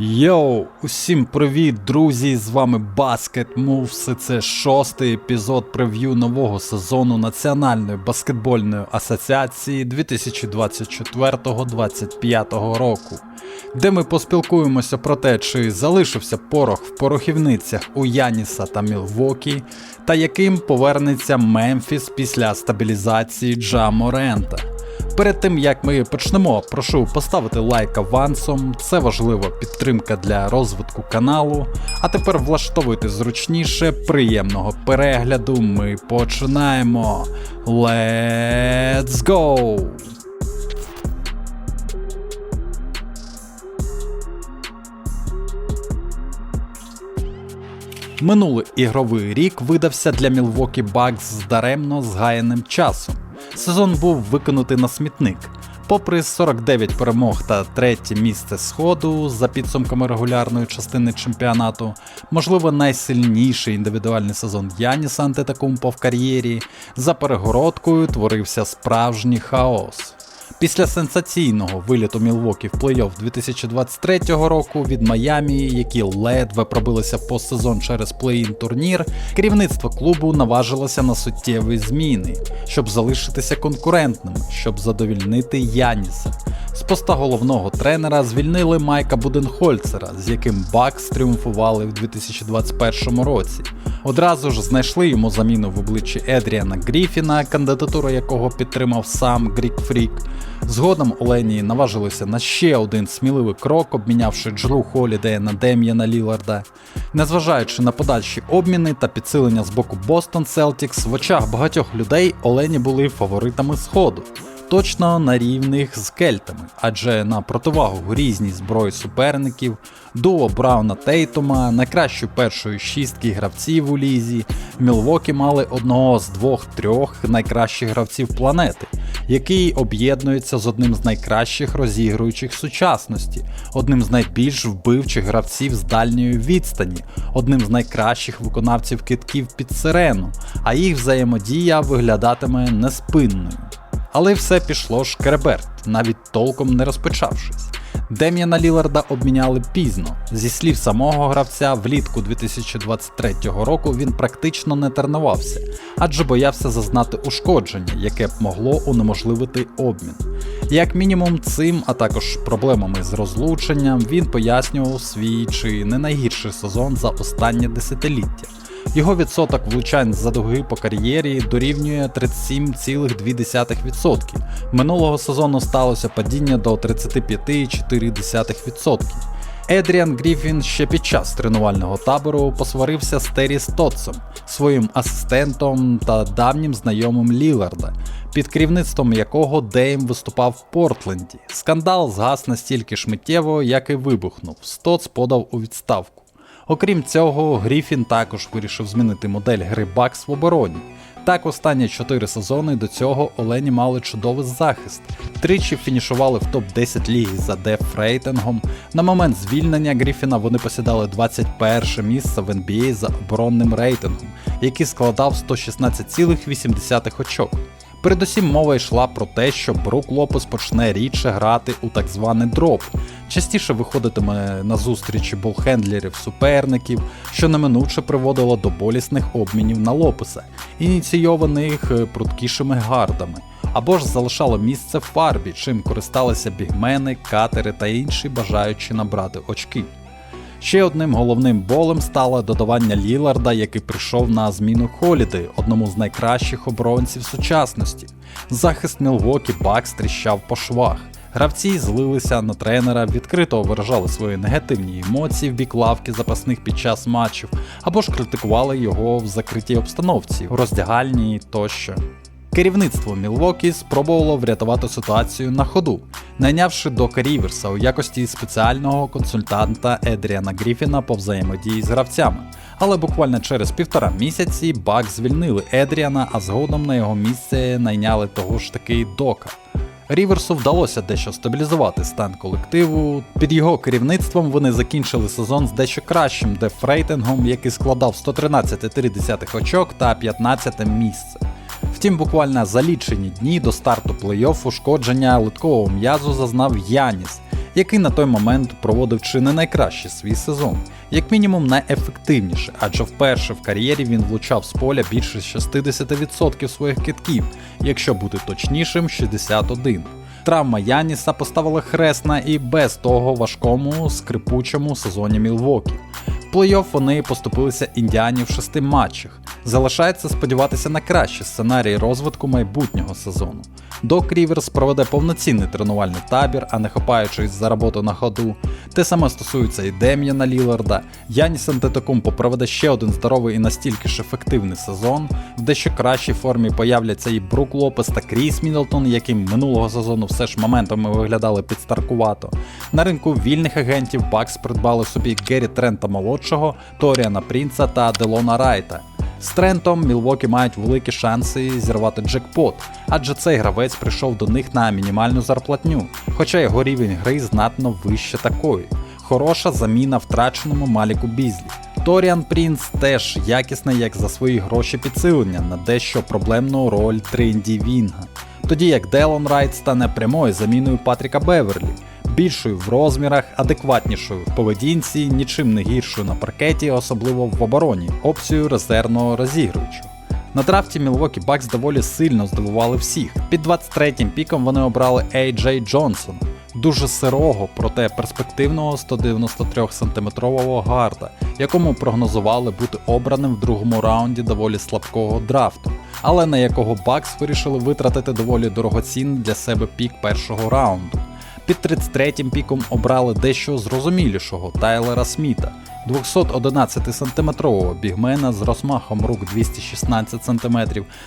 Йоу, усім привіт, друзі! З вами Basket Moves. і Це шостий епізод прев'ю нового сезону Національної баскетбольної асоціації 2024-2025 року, де ми поспілкуємося про те, чи залишився порох в порохівницях у Яніса та Мілвокі, та яким повернеться Мемфіс після стабілізації Джа Морента. Перед тим як ми почнемо, прошу поставити лайк авансом, це важлива підтримка для розвитку каналу. А тепер влаштовуйте зручніше, приємного перегляду. Ми починаємо. Let's go! Минулий ігровий рік видався для Bucks з даремно згаяним часом. Сезон був викинутий на смітник. Попри 49 перемог та третє місце сходу за підсумками регулярної частини чемпіонату, можливо найсильніший індивідуальний сезон Яніса Антетакумпо в кар'єрі, за перегородкою творився справжній хаос. Після сенсаційного виліту Мілвокі в плей-офф 2023 року від Майамі, які ледве пробилися постсезон через плей-ін турнір, керівництво клубу наважилося на суттєві зміни, щоб залишитися конкурентним, щоб задовільнити Яніса. З поста головного тренера звільнили Майка Буденхольцера, з яким Бакс тріумфували в 2021 році. Одразу ж знайшли йому заміну в обличчі Едріана Гріфіна, кандидатуру якого підтримав сам Грік Фрік. Згодом Олені наважилися на ще один сміливий крок, обмінявши Джру Холідея на Дем'яна Ліларда. Незважаючи на подальші обміни та підсилення з боку Бостон Селтікс, в очах багатьох людей Олені були фаворитами сходу точно на рівних з кельтами, адже на противагу різній зброї суперників, дуо Брауна Тейтума, найкращу першої шістки гравців у лізі, Мілвокі мали одного з двох-трьох найкращих гравців планети, який об'єднується з одним з найкращих розігруючих сучасності, одним з найбільш вбивчих гравців з дальньої відстані, одним з найкращих виконавців китків під сирену, а їх взаємодія виглядатиме неспинною. Але все пішло шкереберт, навіть толком не розпочавшись. Дем'яна Ліларда обміняли пізно. Зі слів самого гравця, влітку 2023 року він практично не тренувався, адже боявся зазнати ушкодження, яке б могло унеможливити обмін. Як мінімум, цим, а також проблемами з розлученням, він пояснював свій чи не найгірший сезон за останнє десятиліття. Його відсоток влучань за дуги по кар'єрі дорівнює 37,2%. Минулого сезону сталося падіння до 35,4%. Едріан Гріфін ще під час тренувального табору посварився з Террі Стотсом, своїм асистентом та давнім знайомим Ліларда, під керівництвом якого Дейм виступав в Портленді. Скандал згас настільки ж миттєво, як і вибухнув. Стоц подав у відставку. Окрім цього, Гріфін також вирішив змінити модель гри Бакс в обороні. Так, останні 4 сезони до цього Олені мали чудовий захист. Тричі фінішували в топ-10 ліги за деф рейтингом. На момент звільнення Гріфіна вони посідали 21 місце в NBA за оборонним рейтингом, який складав 116,8 очок. Передусім мова йшла про те, що Брук Лопес почне рідше грати у так званий дроп, частіше виходитиме на зустрічі болхендлерів суперників, що неминуче приводило до болісних обмінів на Лопеса, ініційованих е, пруткішими гардами, або ж залишало місце в фарбі, чим користалися бігмени, катери та інші бажаючи набрати очки. Ще одним головним болем стало додавання Ліларда, який прийшов на зміну Холіди, одному з найкращих оборонців сучасності. Захист Мілвокі Бакс тріщав по швах. Гравці злилися на тренера, відкрито виражали свої негативні емоції в бік лавки запасних під час матчів, або ж критикували його в закритій обстановці, в роздягальні тощо. Керівництво Мілвокі спробувало врятувати ситуацію на ходу, найнявши Дока Ріверса у якості спеціального консультанта Едріана Гріфіна по взаємодії з гравцями. Але буквально через півтора місяці Бак звільнили Едріана, а згодом на його місце найняли того ж таки Дока. Ріверсу вдалося дещо стабілізувати стан колективу. Під його керівництвом вони закінчили сезон з дещо кращим дефрейтингом, який складав 113,3 очок та 15 місце. Втім, буквально за лічені дні до старту плей-офф ушкодження литкового м'язу зазнав Яніс, який на той момент проводив чи не найкращий свій сезон, як мінімум найефективніше, адже вперше в кар'єрі він влучав з поля більше 60% своїх китків, якщо бути точнішим, 61. Травма Яніса поставила хрест на і без того важкому скрипучому сезоні Мілвокі. В плей-офф вони поступилися індіані в шести матчах. Залишається сподіватися на кращий сценарій розвитку майбутнього сезону. Док Ріверс проведе повноцінний тренувальний табір, а не хапаючись за роботу на ходу. Те саме стосується і Дем'яна Ліларда. Яніс Антетокумпо проведе ще один здоровий і настільки ж ефективний сезон. В дещо кращій формі появляться і Брук Лопес та Кріс Мідлтон, яким минулого сезону все ж моментами виглядали підстаркувато. На ринку вільних агентів Бакс придбали собі Гері Трента молодшого, Торіана Прінца та Делона Райта. З Трентом Мілвокі мають великі шанси зірвати джекпот, адже цей гравець прийшов до них на мінімальну зарплатню, хоча його рівень гри знатно вище такої. Хороша заміна втраченому Маліку Бізлі. Торіан Прінц теж якісний як за свої гроші підсилення на дещо проблемну роль Тринді Вінга. Тоді як Делон Райт стане прямою заміною Патріка Беверлі, більшою в розмірах, адекватнішою в поведінці, нічим не гіршою на паркеті, особливо в обороні, опцію резервного розігруючого. На драфті Milwaukee Bucks доволі сильно здивували всіх. Під 23-м піком вони обрали AJ Джонсон, дуже сирого, проте перспективного 193 сантиметрового гарда, якому прогнозували бути обраним в другому раунді доволі слабкого драфту, але на якого Bucks вирішили витратити доволі дорогоцінний для себе пік першого раунду. Під 33-м піком обрали дещо зрозумілішого Тайлера Сміта, 211-сантиметрового бігмена з розмахом рук 216 см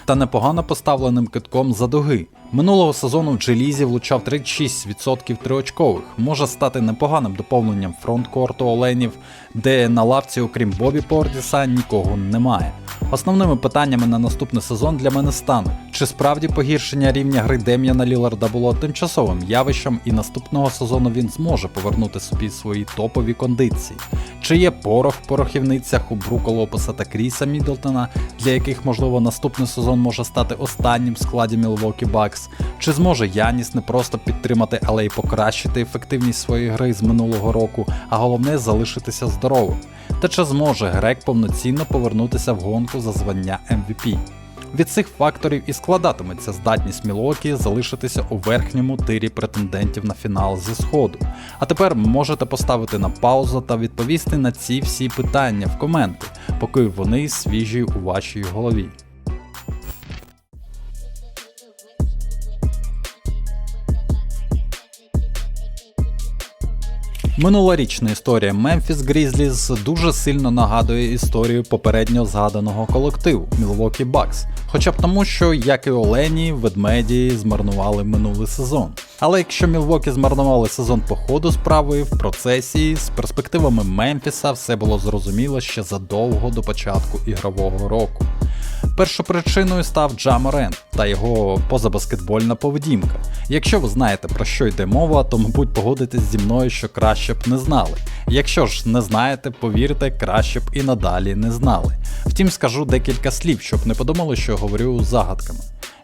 та непогано поставленим китком за дуги. Минулого сезону Джелізі влучав 36% триочкових, може стати непоганим доповненням фронткорту Оленів, де на лавці, окрім Бобі Пордіса, нікого немає. Основними питаннями на наступний сезон для мене стане, чи справді погіршення рівня гри Дем'яна Ліларда було тимчасовим явищем, і наступного сезону він зможе повернути собі свої топові кондиції. Чи є порох в порохівницях у Брука Лопеса та Кріса Мідлтона, для яких, можливо, наступний сезон може стати останнім в складі Milwaukee Bucks? Чи зможе Яніс не просто підтримати, але й покращити ефективність своєї гри з минулого року, а головне залишитися здоровим? Та чи зможе Грек повноцінно повернутися в гонку за звання MVP? Від цих факторів і складатиметься здатність Мілокі залишитися у верхньому тирі претендентів на фінал зі сходу. А тепер можете поставити на паузу та відповісти на ці всі питання в коменти, поки вони свіжі у вашій голові. Минулорічна історія Memphis Grizzlies дуже сильно нагадує історію попередньо згаданого колективу Milwaukee Bucks, хоча б тому, що як і Олені, ведмеді змарнували минулий сезон. Але якщо Мілвокі змарнували сезон по ходу справи в процесі, з перспективами Мемфіса все було зрозуміло ще задовго до початку ігрового року. Першопричиною став Джаморен та його позабаскетбольна поведінка. Якщо ви знаєте про що йде мова, то мабуть погодитесь зі мною, що краще б не знали. Якщо ж не знаєте, повірте, краще б і надалі не знали. Втім, скажу декілька слів, щоб не подумали, що говорю загадками.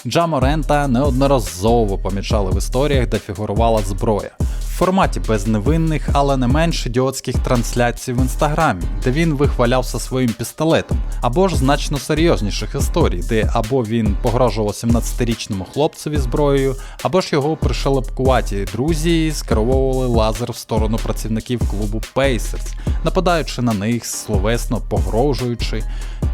Джаморента неодноразово помічали в історіях, де фігурувала зброя. В форматі безневинних, але не менш ідіотських трансляцій в інстаграмі, де він вихвалявся своїм пістолетом, або ж значно серйозніших історій, де або він погрожував 17-річному хлопцеві зброєю, або ж його пришелепкуваті друзі скеровували лазер в сторону працівників клубу Pacers, нападаючи на них, словесно погрожуючи.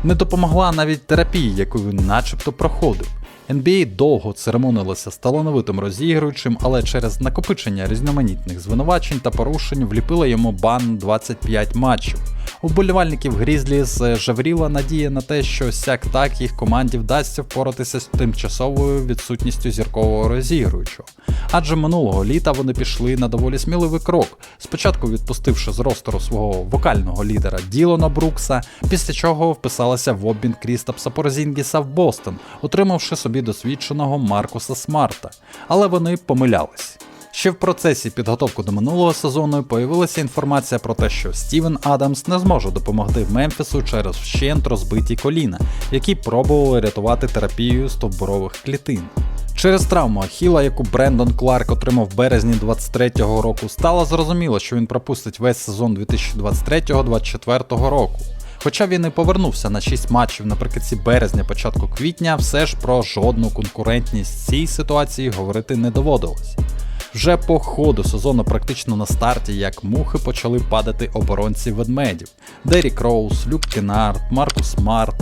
Не допомогла навіть терапія, яку він начебто проходив. NBA довго церемонилося з талановитим розігруючим, але через накопичення різноманітних звинувачень та порушень вліпила йому бан 25 матчів. У Грізлі Грізліс жавріла надія на те, що сяк так їх команді вдасться впоратися з тимчасовою відсутністю зіркового розігруючого. Адже минулого літа вони пішли на доволі сміливий крок, спочатку відпустивши з ростору свого вокального лідера Ділона Брукса, після чого вписалися в обмін Крістапса Порзінгіса в Бостон, отримавши собі досвідченого Маркуса Смарта. Але вони помилялись. Ще в процесі підготовки до минулого сезону появилася інформація про те, що Стівен Адамс не зможе допомогти Мемфісу через вщент розбиті коліна, які пробували рятувати терапією стовбурових клітин. Через травму Ахіла, яку Брендон Кларк отримав в березні 23-го року, стало зрозуміло, що він пропустить весь сезон 2023-2024 року. Хоча він і повернувся на 6 матчів наприкінці березня, початку квітня, все ж про жодну конкурентність цій ситуації говорити не доводилось. Вже по ходу сезону, практично на старті, як мухи почали падати оборонці ведмедів: Дерік Роуз, Люк Кенард, Маркус Март.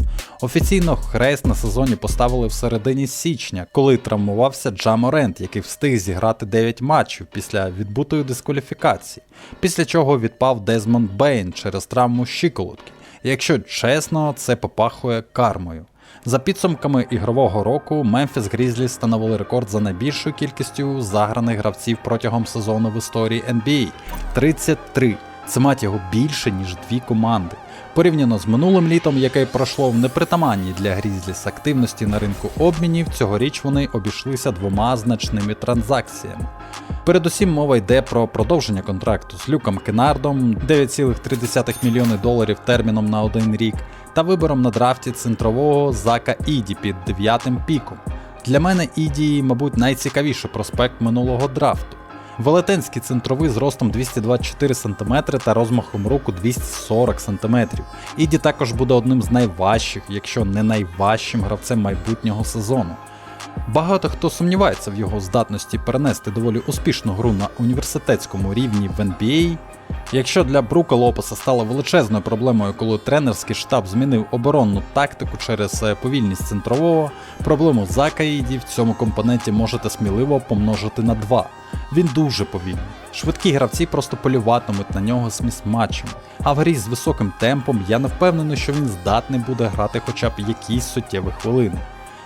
Офіційно хрест на сезоні поставили в середині січня, коли травмувався Джа Морент, який встиг зіграти 9 матчів після відбутої дискваліфікації, після чого відпав Дезмонд Бейн через травму щиколотки. Якщо чесно, це попахує кармою. За підсумками ігрового року, Мемфіс Грізлі встановили рекорд за найбільшою кількістю заграних гравців протягом сезону в історії NBA 33. Це мать його більше, ніж дві команди. Порівняно з минулим літом, яке пройшло в непритаманній для Грізліс активності на ринку обмінів, цьогоріч вони обійшлися двома значними транзакціями. Передусім мова йде про продовження контракту з Люком Кенардом 9,3 мільйони доларів терміном на один рік та вибором на драфті центрового Зака Іді під дев'ятим піком. Для мене Іді, мабуть, найцікавіший проспект минулого драфту. Велетенський центровий з ростом 224 см та розмахом руку 240 см. Іді також буде одним з найважчих, якщо не найважчим гравцем майбутнього сезону. Багато хто сумнівається в його здатності перенести доволі успішну гру на університетському рівні в NBA. Якщо для Брука Лопеса стало величезною проблемою, коли тренерський штаб змінив оборонну тактику через е, повільність центрового, проблему Зака Іді в цьому компоненті можете сміливо помножити на 2. Він дуже повільний. Швидкі гравці просто полюватимуть на нього з місматчами, а в грі з високим темпом я не впевнений, що він здатний буде грати хоча б якісь суттєві хвилини.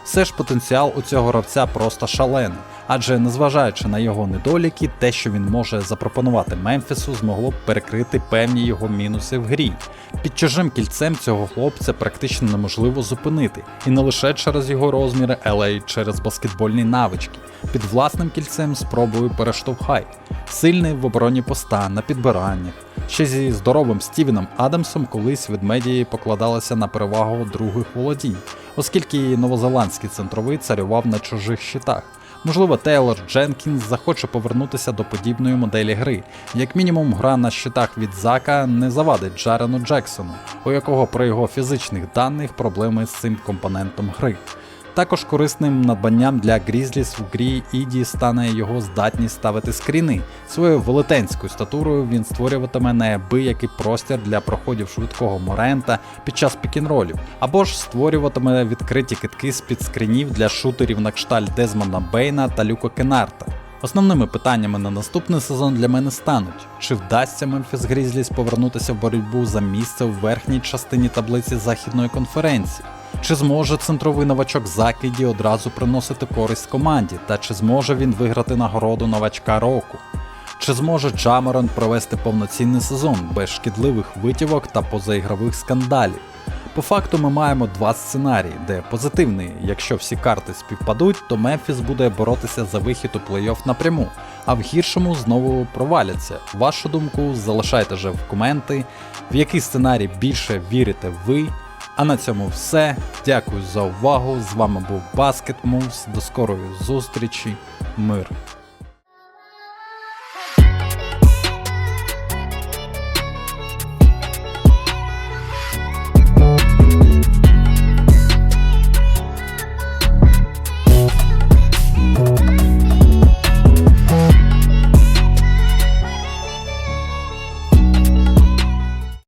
Все ж потенціал у цього гравця просто шалений, адже незважаючи на його недоліки, те, що він може запропонувати Мемфісу, змогло б перекрити певні його мінуси в грі. Під чужим кільцем цього хлопця практично неможливо зупинити, і не лише через його розміри, але й через баскетбольні навички. Під власним кільцем спробую перештовхай. Сильний в обороні поста, на підбираннях. Ще зі здоровим Стівеном Адамсом колись ведмеді покладалися на перевагу других володінь, оскільки новозеландський центровий царював на чужих щитах. Можливо, Тейлор Дженкінс захоче повернутися до подібної моделі гри. Як мінімум, гра на щитах від Зака не завадить Джарену Джексону, у якого при його фізичних даних проблеми з цим компонентом гри. Також корисним надбанням для Грізліс в грі Іді стане його здатність ставити скріни. Своєю велетенською статурою він створюватиме неабиякий простір для проходів швидкого Морента під час пікінролів, або ж створюватиме відкриті китки з під скрінів для шутерів на кшталт Дезмонда Бейна та Люка Кенарта. Основними питаннями на наступний сезон для мене стануть: чи вдасться Мемфіс Грізліс повернутися в боротьбу за місце в верхній частині таблиці західної конференції? Чи зможе центровий новачок Закиді одразу приносити користь команді, та чи зможе він виграти нагороду новачка року? Чи зможе Джаморан провести повноцінний сезон без шкідливих витівок та позаігрових скандалів? По факту ми маємо два сценарії, де позитивний, якщо всі карти співпадуть, то Мемфіс буде боротися за вихід у плей-офф напряму, а в гіршому знову проваляться. Вашу думку залишайте же в коменти, в який сценарій більше вірите ви. А на цьому все. Дякую за увагу. З вами був Basket Moves. До скорої зустрічі. Мир.